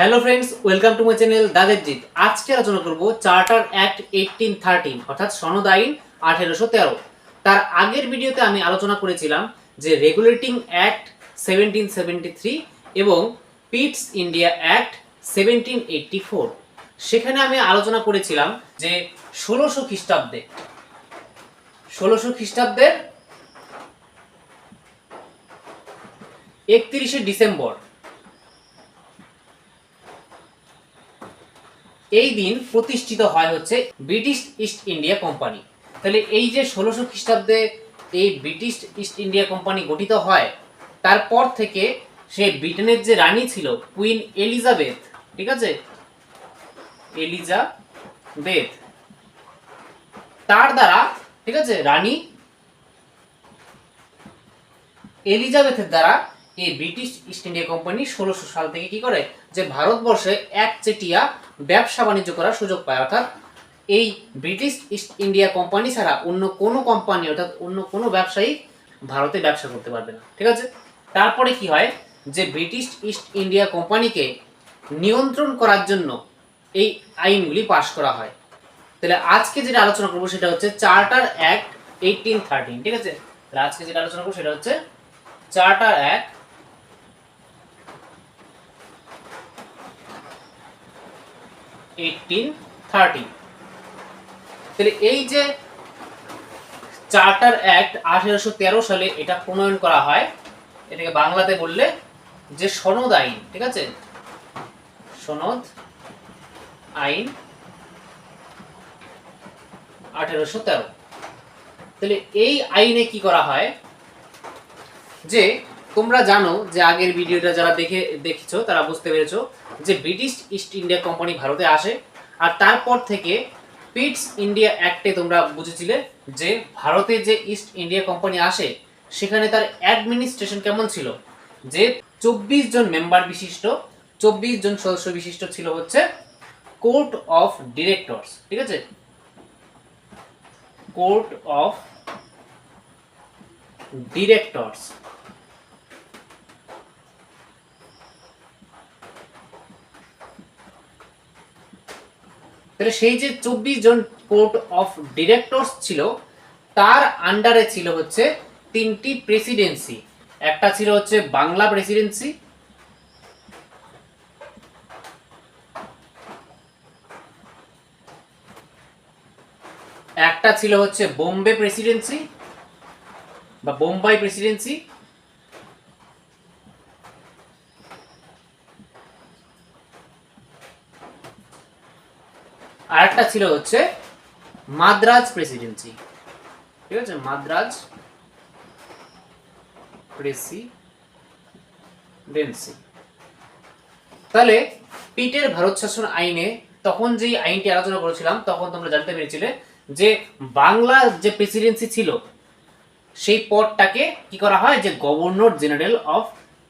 Hello friends, welcome to my channel দাদেরজিৎ। আজকে আলোচনা করব চার্টার অ্যাক্ট এইটিন থার্টিন, অর্থাৎ সনদ আইন আঠেরোশো তেরো। তার আগের ভিডিওতে আমি আলোচনা করেছিলাম যে regulating act seventeen seventy three এবং Pitt's India act seventeen eighty four. সেখানে আমি আলোচনা করেছিলাম যে ষোলোশো খ্রিস্টাব্দে, ষোলোশো খ্রিস্টাব্দের একত্রিশে ডিসেম্বর এই দিন প্রতিষ্ঠিত হয় হচ্ছে ব্রিটিশ ইস্ট ইন্ডিয়া কোম্পানি। তাহলে এই যে ষোলোশো খ্রিস্টাব্দে এই ব্রিটিশ ইস্ট ইন্ডিয়া কোম্পানি গঠিত হয়, তারপর থেকে সে ব্রিটেনের যে রানী ছিল, কুইন এলিজাবেথ, ঠিক আছে? এলিজাবেথ। তার দ্বারা, ঠিক আছে? রানী এলিজাবেথের দ্বারা এই ব্রিটিশ ইস্ট ইন্ডিয়া কোম্পানি ষোলোশো সাল থেকে কি করে? যে ভারতবর্ষে একচেটিয়া ব্যবসা বাণিজ্য করার সুযোগ পায়। অর্থাৎ এই ব্রিটিশ ইস্ট ইন্ডিয়া কোম্পানি ছাড়া অন্য কোনো কোম্পানি অর্থাৎ অন্য কোনো ব্যবসায়ী ভারতে ব্যবসা করতে পারবে না। ঠিক আছে? তারপরে কি হয়? যে ব্রিটিশ ইস্ট ইন্ডিয়া কোম্পানিকে নিয়ন্ত্রণ করার জন্য এই আইনগুলি পাশ করা হয়। তাহলে আজকে যেটা আলোচনা করব সেটা হচ্ছে চার্টার অ্যাক্ট এইটিন থার্টিন ঠিক আছে? তাহলে আজকে যেটা আলোচনা করব সেটা হচ্ছে চার্টার অ্যাক্ট এইটিন থার্টি তাহলে এই যে চার্টার অ্যাক্ট আঠেরোশো তেরো সালে এটা প্রণয়ন করা হয়, এটাকে বাংলাতে বললে যে সনদ আইন, ঠিক আছে? সনদ আইন আঠেরোশো তেরো। তাহলে এই আইনে কি করা হয়? যে তোমরা জানো যে আগের ভিডিওটা যারা দেখে, দেখেছ, তারা বুঝতে পেরেছ যে ব্রিটিশ ইস্ট ইন্ডিয়া কোম্পানি ভারতে আসে। আর তারপর থেকে পিটস ইন্ডিয়া অ্যাক্টে তোমরা বুঝেছিলে যে ভারতে যে ইস্ট ইন্ডিয়া কোম্পানি আসে, সেখানে তার অ্যাডমিনিস্ট্রেশন কেমন ছিল? যে চব্বিশ জন মেম্বার বিশিষ্ট, চব্বিশ জন সদস্য বিশিষ্ট ছিল হচ্ছে কোর্ট অফ ডিরেক্টরস, ঠিক আছে? Court of directors. তাহলে সেই যে চব্বিশ জন কোর্ট অফ ডিরেক্টরস ছিল, তার আন্ডারে ছিল হচ্ছে তিনটি প্রেসিডেন্সি একটা ছিল হচ্ছে বাংলা প্রেসিডেন্সি একটা ছিল হচ্ছে বোম্বে প্রেসিডেন্সি বা বোম্বাই প্রেসিডেন্সি আর একটা ছিল হচ্ছে মাদ্রাজ প্রেসিডেন্সি। ঠিক আছে? মাদ্রাজ প্রেসিডেন্সি। তাহলে পিটের ভারত শাসন আইনে তখন যেই আইনটি আলোচনা করেছিলাম, তখন তোমরা জানতে পেরেছিলে যে বাংলা যে প্রেসিডেন্সি ছিল, সেই পদটাকে কি করা হয়? যে গভর্নর জেনারেল অফ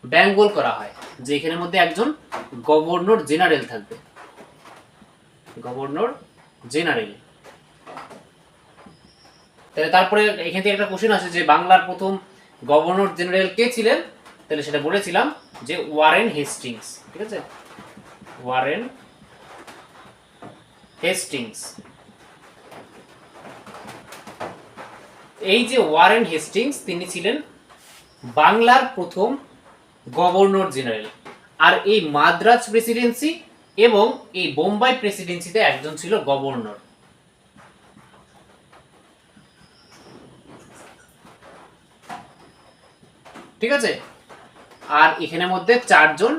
বেঙ্গল করা হয় যে এখানের মধ্যে একজন গভর্নর জেনারেল থাকবে। Governor general. তাহলে তারপরে এখান থেকে একটা কোশ্চেন আছে যে বাংলার প্রথম গভর্নর জেনারেল কে ছিলেন? তাহলে সেটা বলেছিলাম যে ওয়ারেন হেস্টিংস, ঠিক আছে? Warren Hastings. এই যে ওয়ারেন হেস্টিংস, তিনি ছিলেন বাংলার প্রথম গভর্নর জেনারেল। আর এই মাদ্রাজ প্রেসিডেন্সি এবং এই বোম্বাই প্রেসিডেন্সিতে একজন ছিল গভর্নর। ঠিক আছে? আর এখানের মধ্যে চারজন,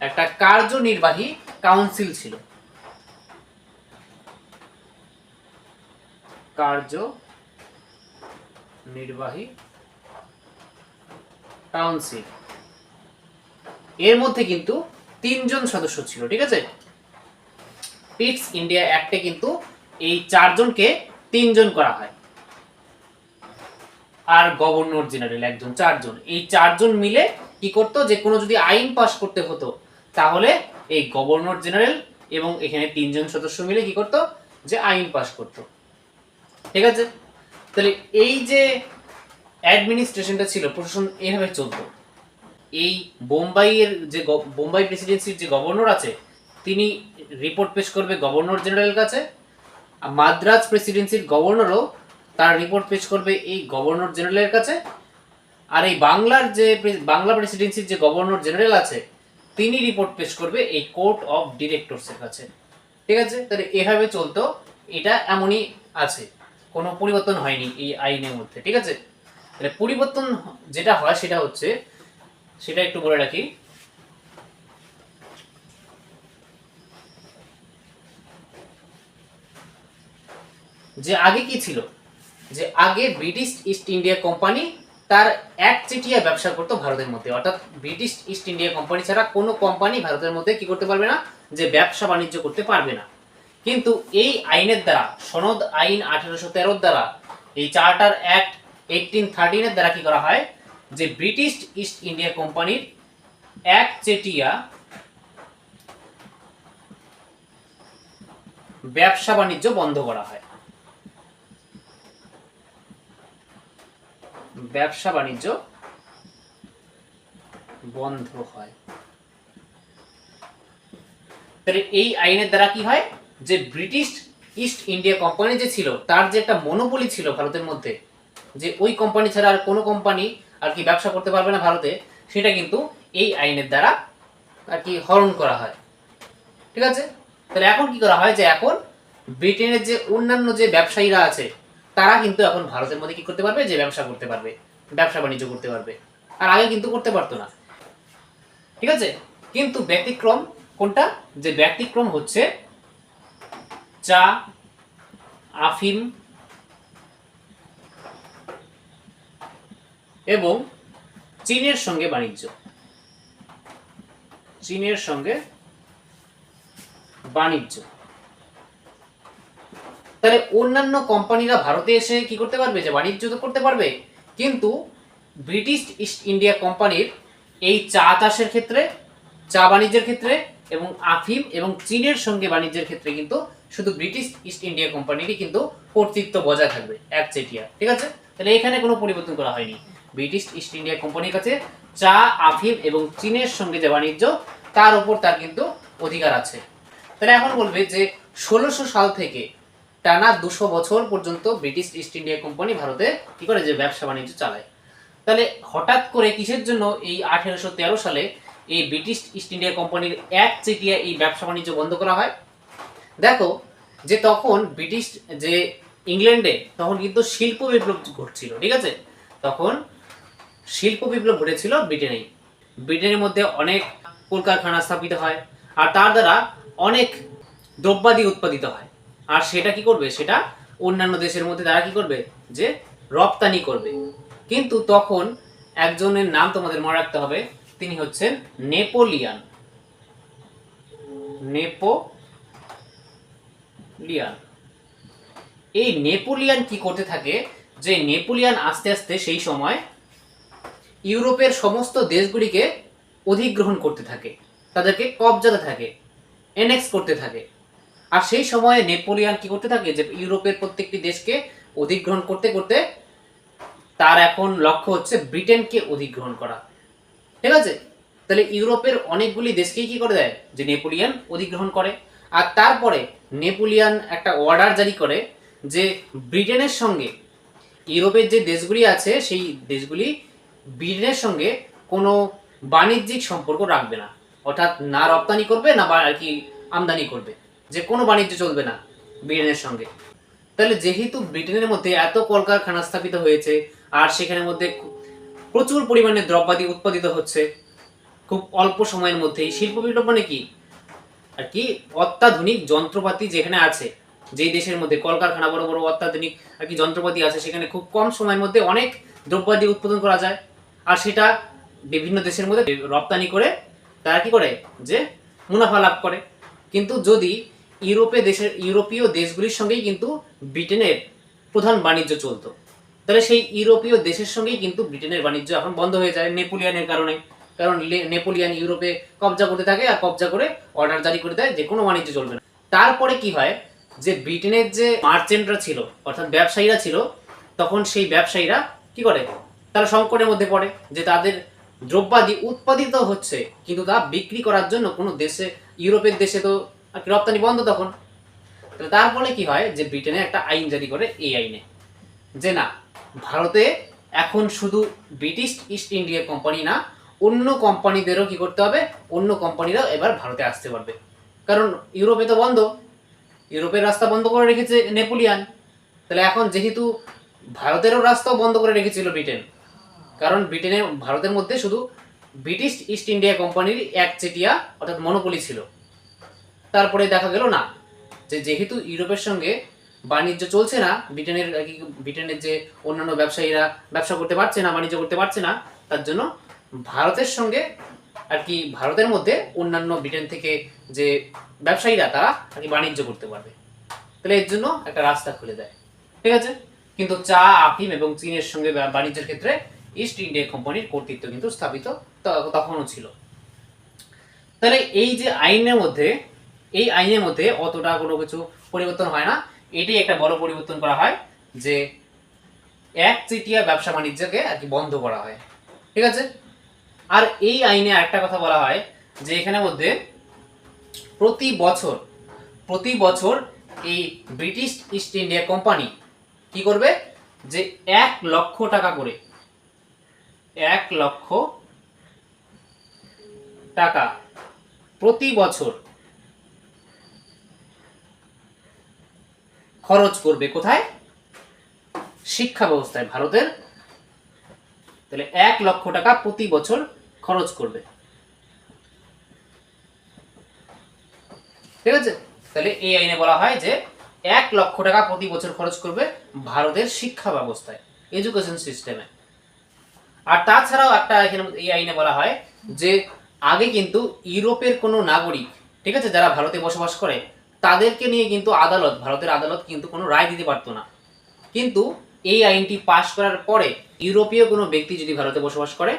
একটা কার্যনির্বাহী কাউন্সিল ছিল। কার্য নির্বাহী কাউন্সিল। এর মধ্যে কিন্তু তিনজন সদস্য ছিল, ঠিক আছে? পিটস ইন্ডিয়া অ্যাক্টে কিন্তু এই চারজনকে তিনজন করা হয়। আর গভর্নর জেনারেল একজন, চারজন। এই চারজন মিলে কি করতো? যে কোনো যদি আইন পাস করতে হতো, তাহলে এই গভর্নর জেনারেল এবং এখানে তিনজন সদস্য মিলে কি করতো? যে আইন পাস করতো। ঠিক আছে? তাহলে এই যে অ্যাডমিনিস্ট্রেশনটা ছিল, প্রশাসন এইভাবে চলতো। এই বোম্বাইয়ের যে বোম্বাই প্রেসিডেন্সির যে গভর্নর আছে, তিনি রিপোর্ট পেশ করবে গভর্নর জেনারেলের কাছে, আর মাদ্রাজ প্রেসিডেন্সির গভর্নরও তার রিপোর্ট পেশ করবে এই গভর্নর জেনারেলের কাছে, আর এই বাংলার যে বাংলা প্রেসিডেন্সির যে গভর্নর জেনারেল আছে, তিনি রিপোর্ট পেশ করবে এই কোর্ট অফ ডিরেক্টরসের কাছে। ঠিক আছে? তাহলে এভাবে চলতো, এটা এমনই আছে। কোনো পরিবর্তন হয়নি এই আইনের মধ্যে। ঠিক আছে? তাহলে পরিবর্তন যেটা হয় সেটা হচ্ছে সেটা একটু বলে রাখি। যে আগে কি ছিল? যে আগে ব্রিটিশ ইস্ট ইন্ডিয়া কোম্পানি তার একচেটিয়া ব্যবসা করতো ভারতের মধ্যে। অর্থাৎ ব্রিটিশ ইস্ট ইন্ডিয়া কোম্পানি ছাড়া কোনো কোম্পানি ভারতের মধ্যে কি করতে পারবে না? যে ব্যবসা বাণিজ্য করতে পারবে না। কিন্তু এই আইনের দ্বারা, সনদ আইন আঠেরোশো তেরোর দ্বারা, এই চার্টার অ্যাক্ট এইটিন থার্টিনের দ্বারা কি করা হয়? যে ব্রিটিশ ইস্ট ইন্ডিয়া কোম্পানির একচেটিয়া ব্যবসা বাণিজ্য বন্ধ করা হয়। ব্যবসা বাণিজ্য বন্ধ হয়। তাহলে এই আইনের দ্বারা কি হয়? যে ব্রিটিশ ইস্ট ইন্ডিয়া কোম্পানি যে ছিল, তার যে একটা মনোপলি ছিল ভারতের মধ্যে, যে ওই কোম্পানি ছাড়া আর কোনো কোম্পানি আর কি ব্যবসা করতে পারবে না ভারতে, সেটা কিন্তু এই আইনের দ্বারা আর কি হরণ করা হয়। ঠিক আছে? তাহলে এখন কি করা হয় যে এখন ব্রিটেনের যে অন্যান্য যে ব্যবসায়ীরা আছে, তারা কিন্তু এখন ভারতের মধ্যে কি করতে পারবে? যে ব্যবসা করতে পারবে, ব্যবসা বাণিজ্য করতে পারবে। আর আগে কিন্তু করতে পারতো না। ঠিক আছে? কিন্তু ব্যতিক্রম কোনটা? যে ব্যতিক্রম হচ্ছে চা, আফিম এবং চীনের সঙ্গে বাণিজ্য। চীনের সঙ্গে বাণিজ্য। তাহলে অন্যান্য কোম্পানিরা ভারতে এসে কি করতে পারবে? যে বাণিজ্য তো করতে পারবে। কিন্তু ব্রিটিশ ইস্ট ইন্ডিয়া কোম্পানির এই চা চাষের ক্ষেত্রে, চা বাণিজ্যের ক্ষেত্রে এবং আফিম এবং চীনের সঙ্গে বাণিজ্যের ক্ষেত্রে কিন্তু শুধু ব্রিটিশ ইস্ট ইন্ডিয়া কোম্পানিরই কিন্তু কর্তৃত্ব বজায় থাকবে একচেটিয়া ঠিক আছে? তাহলে এখানে কোনো পরিবর্তন করা হয়নি। ব্রিটিশ ইস্ট ইন্ডিয়া কোম্পানির কাছে চা, আফিম এবং চীনের সঙ্গে যে বাণিজ্য, তার উপর তার কিন্তু অধিকার আছে। তাহলে এখন বলবে যে ষোলোশো সাল থেকে টানা দুশো বছর পর্যন্ত ব্রিটিশ ইস্ট ইন্ডিয়া কোম্পানি ভারতে কি করে যে ব্যবসা বাণিজ্য চালায়? তাহলে হঠাৎ করে কিসের জন্য এই আঠেরোশো তেরো সালে এই ব্রিটিশ ইস্ট ইন্ডিয়া কোম্পানির এক চেটিয়া এই ব্যবসা বাণিজ্য বন্ধ করা হয়? দেখো, যে তখন ব্রিটিশ যে ইংল্যান্ডে তখন কিন্তু শিল্প বিপ্লব ঘটছিল ঠিক আছে? তখন শিল্প বিপ্লব ঘটেছিল ব্রিটেনেই। ব্রিটেনের মধ্যে অনেক কলকারখানা স্থাপিত হয়, আর তার দ্বারা অনেক দ্রব্যাদি উৎপাদিত হয়। আর সেটা কি করবে? সেটা অন্যান্য দেশের মধ্যে তারা কি করবে? যে রপ্তানি করবে। কিন্তু তখন একজনের নাম তোমাদের মনে রাখতে হবে, তিনি হচ্ছেন নেপোলিয়ান। নেপোলিয়ান। এই নেপোলিয়ান কি করতে থাকে? যে নেপোলিয়ান আস্তে আস্তে সেই সময় ইউরোপের সমস্ত দেশগুলিকে অধিগ্রহণ করতে থাকে, তাদেরকে কবজাতে থাকে এনেক্স করতে থাকে। আর সেই সময়ে নেপোলিয়ান কি করতে থাকে? যে ইউরোপের প্রত্যেকটি দেশকে অধিগ্রহণ করতে করতে তার এখন লক্ষ্য হচ্ছে ব্রিটেনকে অধিগ্রহণ করা। ঠিক আছে? তাহলে ইউরোপের অনেকগুলি দেশকেই কি করে দেয়? যে নেপোলিয়ান অধিগ্রহণ করে। আর তারপরে নেপোলিয়ান একটা অর্ডার জারি করে যে ব্রিটেনের সঙ্গে ইউরোপের যে দেশগুলি আছে, সেই দেশগুলি ব্রিটেনের সঙ্গে কোনো বাণিজ্যিক সম্পর্ক রাখবে না। অর্থাৎ না রপ্তানি করবে, না বা আর কি আমদানি করবে। যে কোনো বাণিজ্য চলবে না ব্রিটেনের সঙ্গে। তাহলে যেহেতু ব্রিটেনের মধ্যে এত কলকারখানা স্থাপিত হয়েছে, আর সেখানের মধ্যে প্রচুর পরিমাণে দ্রব্যাদি উৎপাদিত হচ্ছে, খুব অল্প সময়ের মধ্যেই শিল্প বিপ্লব মানে কি? আর কি অত্যাধুনিক যন্ত্রপাতি যেখানে আছে, যেই দেশের মধ্যে কলকারখানা বড় বড় অত্যাধুনিক আর কি যন্ত্রপাতি আছে, সেখানে খুব কম সময়ের মধ্যে অনেক দ্রব্যাদি উৎপাদন করা যায়। আর সেটা বিভিন্ন দেশের মধ্যে রপ্তানি করে তারা কি করে? যে মুনাফা লাভ করে। কিন্তু যদি ইউরোপে দেশের, ইউরোপীয় দেশগুলির সঙ্গেই কিন্তু ব্রিটেনের প্রধান বাণিজ্য চলতো, তাহলে সেই ইউরোপীয় দেশের সঙ্গেই কিন্তু ব্রিটেনের বাণিজ্য এখন বন্ধ হয়ে যায় নেপোলিয়ানের কারণে। কারণ নেপোলিয়ান ইউরোপে কবজা করতে থাকে আর কবজা করে অর্ডার জারি করে দেয় যে কোনো বাণিজ্য চলবে না। তারপরে কি হয়? যে ব্রিটেনের যে মার্চেন্টরা ছিল, অর্থাৎ ব্যবসায়ীরা ছিল, তখন সেই ব্যবসায়ীরা কি করে? তারা সংকটের মধ্যে পড়ে, যে তাদের দ্রব্যাদি উৎপাদিত হচ্ছে, কিন্তু তা বিক্রি করার জন্য কোনো দেশে, ইউরোপের দেশে তো রপ্তানি বন্ধ তখন। তাহলে তার ফলে কি হয় যে ব্রিটেনে একটা আইন জারি করে এই আইনে, যে না, ভারতে এখন শুধু ব্রিটিশ ইস্ট ইন্ডিয়া কোম্পানি না, অন্য কোম্পানিদেরও কি করতে হবে, অন্য কোম্পানিরাও এবার ভারতে আসতে পারবে। কারণ ইউরোপে তো বন্ধ, ইউরোপের রাস্তা বন্ধ করে রেখেছে নেপোলিয়ান। তাহলে এখন যেহেতু ভারতেরও রাস্তাও বন্ধ করে রেখেছিল ব্রিটেন কারণ ব্রিটেনের ভারতের মধ্যে শুধু ব্রিটিশ ইস্ট ইন্ডিয়া কোম্পানির একচেটিয়া অর্থাৎ মনোপলি ছিল। তারপরে দেখা গেল না, যে যেহেতু ইউরোপের সঙ্গে বাণিজ্য চলছে না, ব্রিটেনের ব্রিটেনের যে অন্যান্য ব্যবসায়ীরা ব্যবসা করতে পারছে না, বাণিজ্য করতে পারছে না, তার জন্য ভারতের সঙ্গে আর কি, ভারতের মধ্যে অন্যান্য ব্রিটেন থেকে যে ব্যবসায়ীরা, তারা আর কি বাণিজ্য করতে পারবে। তাহলে এর জন্য একটা রাস্তা খুলে দেয়। ঠিক আছে? কিন্তু চা, আফিম এবং চীনের সঙ্গে বাণিজ্যের ক্ষেত্রে ইস্ট ইন্ডিয়া কোম্পানির কর্তৃত্ব কিন্তু স্থাপিত তখনও ছিল। তাহলে এই যে আইনের মধ্যে, এই আইনের মধ্যে অতটা কোনো কিছু পরিবর্তন হয় না। এটি একটা বড় পরিবর্তন করা হয় যে একচেটিয়া ব্যবসা বাণিজ্যকে আর কি বন্ধ করা হয়। ঠিক আছে? আর এই আইনে আরেকটা কথা বলা হয় যে এখানের মধ্যে প্রতি বছর প্রতি বছর এই ব্রিটিশ ইস্ট ইন্ডিয়া কোম্পানি কি করবে? যে এক লক্ষ টাকা করে এক লক্ষ টাকা প্রতি বছর খরচ করবে কোথায়? শিক্ষা ব্যবস্থায় ভারতের। তাহলে এক লক্ষ টাকা প্রতি বছর খরচ করবে। ঠিক আছে? তাহলে এই আইনে বলা হয় যে এক লক্ষ টাকা প্রতি বছর খরচ করবে ভারতের শিক্ষা ব্যবস্থায় এডুকেশন সিস্টেমে আর তাছাড়াও একটা এখানে এই আইনে বলা হয় যে আগে কিন্তু ইউরোপের কোনো নাগরিক, ঠিক আছে, যারা ভারতে বসবাস করে, তাদেরকে নিয়ে কিন্তু আদালত, ভারতের আদালত কিন্তু কোনো রায় দিতে পারতো না। কিন্তু এই আইনটি পাশ করার পরে ইউরোপীয় কোনো ব্যক্তি যদি ভারতে বসবাস করে,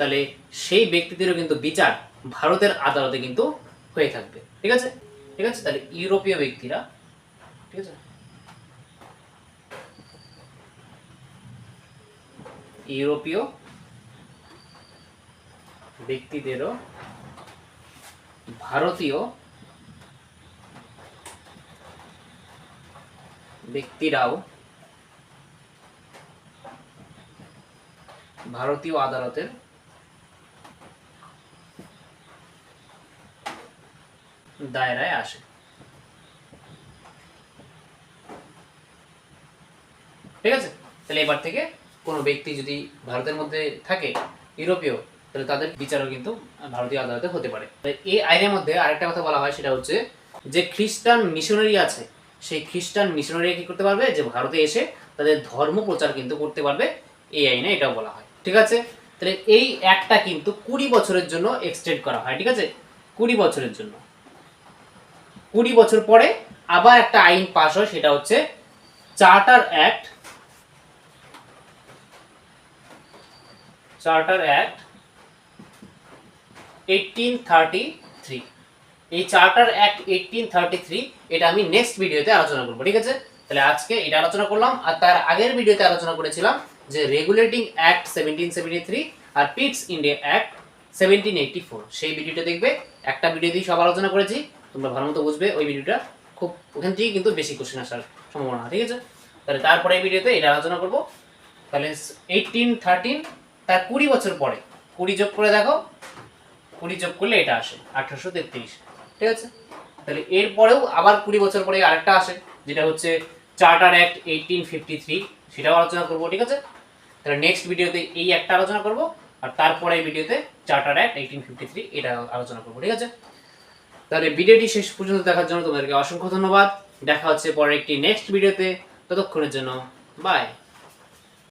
তাহলে সেই ব্যক্তিদেরও কিন্তু বিচার ভারতের আদালতে কিন্তু হয়ে থাকবে। ঠিক আছে? ঠিক আছে? তাহলে ইউরোপীয় ব্যক্তিরা, ঠিক আছে? ইউরোপীয় ব্যক্তিদেরও ভারতীয় ব্যক্তিরাও ভারতীয় আদালতের দায়রায় আসে। ঠিক আছে? তাহলে এবার থেকে কোনো ব্যক্তি যদি ভারতের মধ্যে থাকে, ইউরোপীয় তাহলে তাদের বিচারও কিন্তু ভারতীয় আদালতে হতে পারে। এই আইনের মধ্যে আরেকটা কথা বলা হয়, সেটা হচ্ছে যে খ্রিস্টান মিশনারি আছে, সেই খ্রিস্টান মিশনারি কি করতে পারবে? যে ভারতে এসে তাদের ধর্ম প্রচার কিন্তু করতে পারবে, এই আইনে এটাও বলা হয়। ঠিক আছে? তাহলে এই একটা কিন্তু কুড়ি বছরের জন্য এক্সটেন্ড করা হয়, ঠিক আছে? কুড়ি বছরের জন্য। কুড়ি বছর পরে আবার একটা আইন পাস হয়, সেটা হচ্ছে charter act charter act eighteen thirty three এই charter act eighteen thirty three এটা আমি নেক্সট ভিডিওতে আলোচনা করব, ঠিক আছে? তাহলে আজকে এটা আলোচনা করলাম, আর তার আগের ভিডিওতে আলোচনা করেছিলাম যে regulating act seventeen seventy three আর Pitt's India act seventeen eighty four সেই ভিডিওটা দেখবে, একটা ভিডিওতেই সব আলোচনা করেছি, তোমরা ভালো মতো বুঝবে ওই ভিডিওটা খুব ওখান থেকেই কিন্তু বেশি কোশ্চেন আসার সম্ভাবনা, ঠিক আছে? তাহলে তারপরে এই ভিডিওতে এটা আলোচনা করব। তাহলে এইটিন থার্টিন তার কুড়ি বছর পরে, কুড়ি যোগ করে দেখো কুড়ি যোগ করলে এটা আসে, আঠারোশো তেত্রিশ। ঠিক আছে? তাহলে এরপরেও আবার কুড়ি বছর পরে আরেকটা আসে, যেটা হচ্ছে charter act eighteen fifty three সেটাও আলোচনা করব, ঠিক আছে? তাহলে নেক্সট ভিডিওতে এই একটা আলোচনা করব, আর তারপরে ভিডিওতে charter act eighteen fifty three এটা আলোচনা করব, ঠিক আছে? তাহলে ভিডিওটি শেষ পর্যন্ত দেখার জন্য তোমাদেরকে অসংখ্য ধন্যবাদ। দেখা হচ্ছে পরে একটি নেক্সট ভিডিওতে। ততক্ষণের জন্য বাই